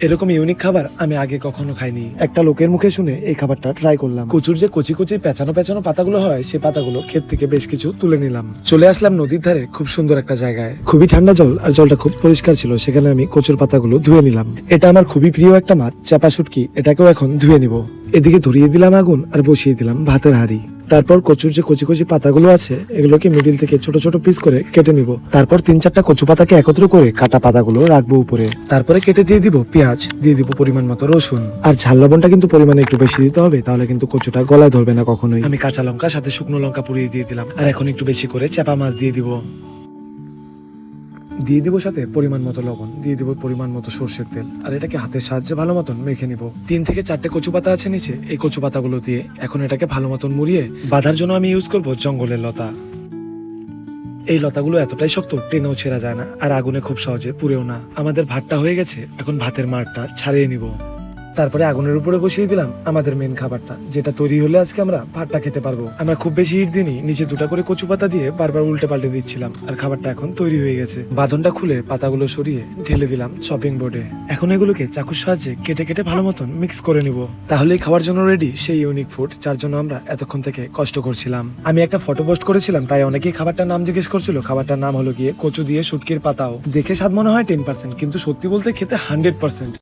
এরকম ইউনিক খাবার আমি আগে কখনো খাইনি। একটা লোকের মুখে শুনে এই খাবারটা ট্রাই করলাম। কচুর যে কচি কচি পেঁচানো পেঁচানো পাতাগুলো হয় সেই পাতাগুলো ক্ষেত থেকে বেশ কিছু তুলে নিলাম। চলে আসলাম নদীর ধারে খুব সুন্দর একটা জায়গায়। খুবই ঠান্ডা জল আর জলটা খুব পরিষ্কার ছিল সেখানে আমি কচুর পাতাগুলো ধুয়ে নিলাম। এটা আমার খুবই প্রিয় একটা মাছ চাপা শুটকি এটাকেও এখন ধুয়ে নিব। এদিকে ধরিয়ে দিলাম আগুন আর বসিয়ে দিলাম ভাতের হাঁড়ি। তারপর কচুর যে কচি কচি পাতাগুলো আছে, এগুলোকে মিডিল থেকে ছোট ছোট পিস করে কেটে নিব। তারপর তিন চারটা কচু পাতাকে একত্র করে কাটা পাতাগুলো রাখব উপরে। তারপরে কেটে দিয়ে দিব পেঁয়াজ, দিয়ে দিব পরিমাণ মতো রসুন। আর ঝাল লবণটা কিন্তু পরিমাণে একটু বেশি দিতে হবে, তাহলে কিন্তু কচুটা গলায় ধরবে না কখনোই। আমি কাঁচা লঙ্কা, সাথে শুকনো লঙ্কা পুড়িয়ে দিয়ে দিলাম। আর এখন একটু বেশি করে চাপা মাছ দিয়ে দিব। দিয়ে দিব সাথে পরিমাণ মতো লবণ, দিয়ে দিব পরিমাণ মতো সর্ষের তেল। আর এটাকে হাতের সাহায্যে ভালো মতন মেখে নিব। তিন থেকে চারটে কচু পাতা আছে নিচে। এই কচু পাতাগুলো দিয়ে এখন এটাকে ভালো মতন মুড়িয়ে বাঁধার জন্য আমি ইউজ করব জঙ্গলের লতা। এই লতাগুলো এতটাই শক্ত, টেনেও ছেঁড়া যায় না। আর আগুনে খুব সহজে পুড়েও না। আমাদের ভাতটা হয়ে গেছে। এখন ভাতের মারটা ছাড়িয়ে নিব। তারপরে আগুনের উপরে বসিয়ে দিলাম আমাদের মেন খাবারটা, যেটা তৈরি হলে আজকে আমরা ভাতটা খেতে পারব। আমরা খুব বেশি হিট দিনই নিচে দুটা করে কচু পাতা দিয়ে বারবার উল্টে পাল্টে দিচ্ছিলাম, আর খাবারটা এখন তৈরি হয়ে গেছে। বাঁধনটা খুলে পাতাগুলো সরিয়ে ঢেলে দিলাম চপিং বোর্ডে এখন এগুলোকে চাকুর সাহায্যে কেটে কেটে ভালো মতন মিক্স করে নিব। তাহলেই খাওয়ার জন্য রেডি সেই ইউনিক ফুড যার জন্য আমরা এতক্ষণ থেকে কষ্ট করছিলাম। আমি একটা ফটো পোস্ট করেছিলাম, তাই অনেকেই খাবারটার নাম জিজ্ঞেস করছিল। খাবারটার নাম হলো গিয়ে কচু দিয়ে শুটকির পাতাও। দেখে স্বাদ মনে হয় টেন পার্সেন্ট কিন্তু সত্যি বলতে খেতে হান্ড্রেড পার্সেন্ট